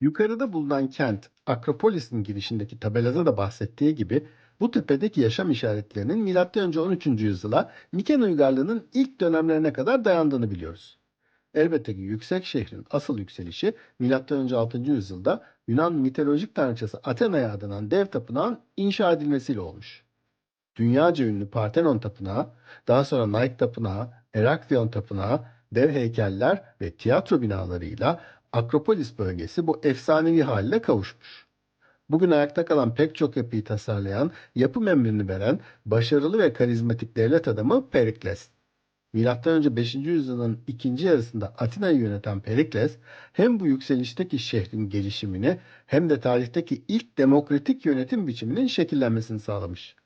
Yukarıda bulunan kent, Akropolis'in girişindeki tabelada da bahsettiği gibi bu tepedeki yaşam işaretlerinin M.Ö. 13. yüzyıla Miken uygarlığının ilk dönemlerine kadar dayandığını biliyoruz. Elbette ki yüksek şehrin asıl yükselişi M.Ö. 6. yüzyılda Yunan mitolojik tanrıçası Athena'ya adanan dev tapınağın inşa edilmesiyle olmuş. Dünyaca ünlü Parthenon Tapınağı, daha sonra Nike Tapınağı, Heraklion Tapınağı, dev heykeller ve tiyatro binalarıyla Akropolis bölgesi bu efsanevi haline kavuşmuş. Bugün ayakta kalan pek çok yapıyı tasarlayan, yapım emrini veren başarılı ve karizmatik devlet adamı Perikles. M.Ö. 5. yüzyılın ikinci yarısında Atina'yı yöneten Perikles, hem bu yükselişteki şehrin gelişimini hem de tarihteki ilk demokratik yönetim biçiminin şekillenmesini sağlamış.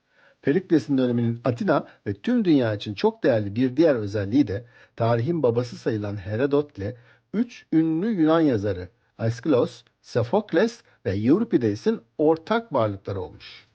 Perikles'in döneminin Atina ve tüm dünya için çok değerli bir diğer özelliği de tarihin babası sayılan Herodot ile üç ünlü Yunan yazarı Aeschylus, Sophokles ve Euripides'in ortak varlıkları olmuş.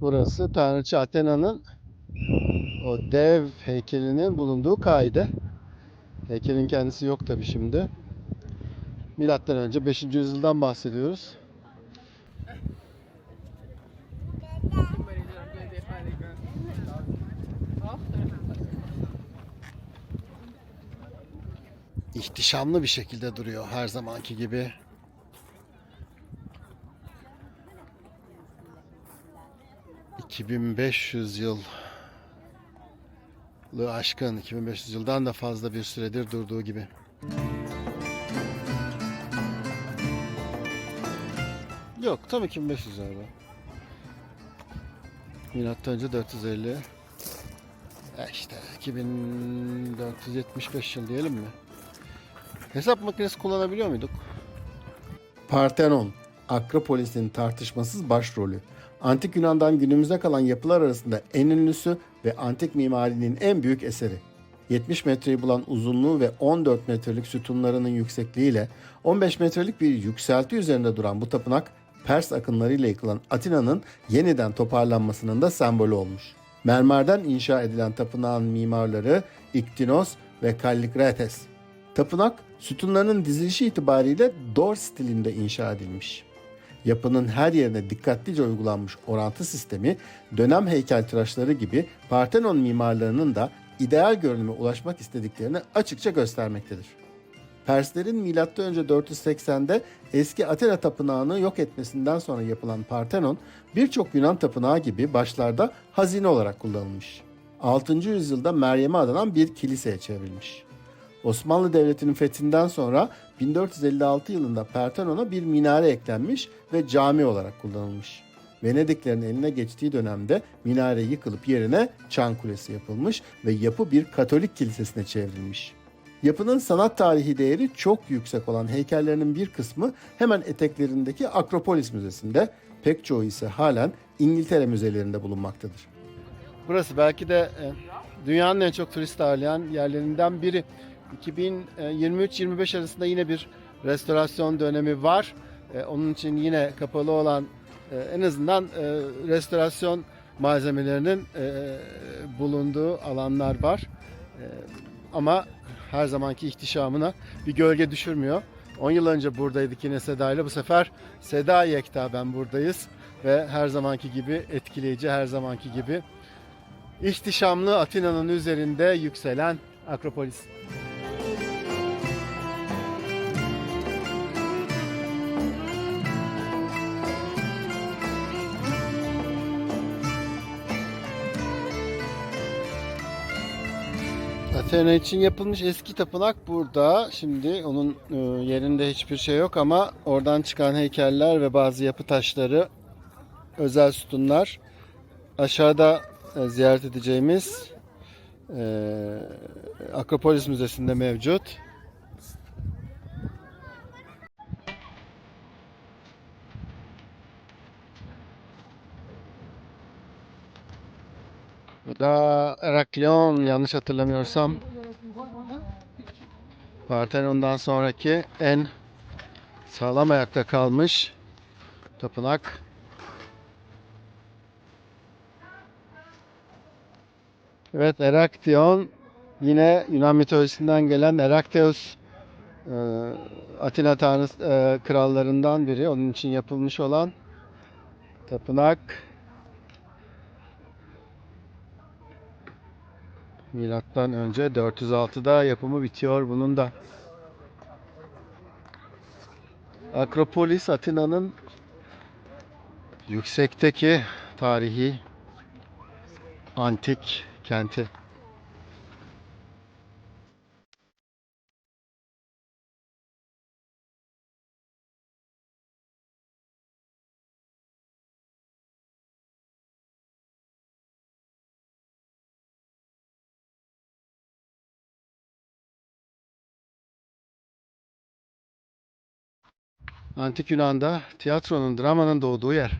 Burası Tanrıçı Athena'nın o dev heykelinin bulunduğu kaide. Heykelin kendisi yok tabi şimdi. Milattan önce 5. yüzyıldan bahsediyoruz. İhtişamlı bir şekilde duruyor her zamanki gibi. ...2500 yıl... ...aşkın 2500 yıldan da fazla bir süredir durduğu gibi. Yok tam 2500 galiba. Milattan önce 450. E işte 2475 yıl diyelim mi? Hesap makinesi kullanabiliyor muyduk? Parthenon, Akropolis'in tartışmasız başrolü. Antik Yunan'dan günümüze kalan yapılar arasında en ünlüsü ve antik mimarinin en büyük eseri. 70 metreyi bulan uzunluğu ve 14 metrelik sütunlarının yüksekliğiyle 15 metrelik bir yükselti üzerinde duran bu tapınak Pers akınlarıyla yıkılan Atina'nın yeniden toparlanmasının da sembolü olmuş. Mermerden inşa edilen tapınağın mimarları İktinos ve Kallikrates. Tapınak sütunlarının dizilişi itibariyle Dor stilinde inşa edilmiş. Yapının her yerine dikkatlice uygulanmış orantı sistemi dönem heykeltıraşları gibi Parthenon mimarlarının da ideal görünüme ulaşmak istediklerini açıkça göstermektedir. Perslerin M.Ö. 480'de eski Athena tapınağını yok etmesinden sonra yapılan Parthenon birçok Yunan tapınağı gibi başlarda hazine olarak kullanılmış. 6. yüzyılda Meryem'e adanan bir kiliseye çevrilmiş. Osmanlı Devleti'nin fethinden sonra 1456 yılında Partenon'a bir minare eklenmiş ve cami olarak kullanılmış. Venediklerin eline geçtiği dönemde minare yıkılıp yerine çan kulesi yapılmış ve yapı bir Katolik kilisesine çevrilmiş. Yapının sanat tarihi değeri çok yüksek olan heykellerinin bir kısmı hemen eteklerindeki Akropolis Müzesi'nde, pek çoğu ise halen İngiltere müzelerinde bulunmaktadır. Burası belki de e, dünyanın en çok turist ağırlayan yerlerinden biri. 2023-25 arasında yine bir restorasyon dönemi var. E, Onun için yine kapalı olan e, en azından e, restorasyon malzemelerinin e, bulunduğu alanlar var. E, Ama her zamanki ihtişamına bir gölge düşürmüyor. 10 yıl önce buradaydık yine Seda ile. Bu sefer Seda Yekta ben buradayız. Ve her zamanki gibi etkileyici, her zamanki gibi ihtişamlı Atina'nın üzerinde yükselen Akropolis. Athena için yapılmış eski tapınak burada. Şimdi onun e, yerinde hiçbir şey yok ama oradan çıkan heykeller ve bazı yapı taşları, özel sütunlar. Aşağıda e, ziyaret edeceğimiz e, Akropolis Müzesi'nde mevcut. Bu da Heraklion yanlış hatırlamıyorsam Partenon'dan sonraki en sağlam ayakta kalmış tapınak. Evet Heraklion yine Yunan mitolojisinden gelen Herakteus e, Atina tanrısı e, krallarından biri. Onun için yapılmış olan tapınak. Milattan önce 406'da yapımı bitiyor bunun da. Akropolis Atina'nın yüksekteki tarihi antik kenti. Antik Yunan'da tiyatronun, dramanın doğduğu yer.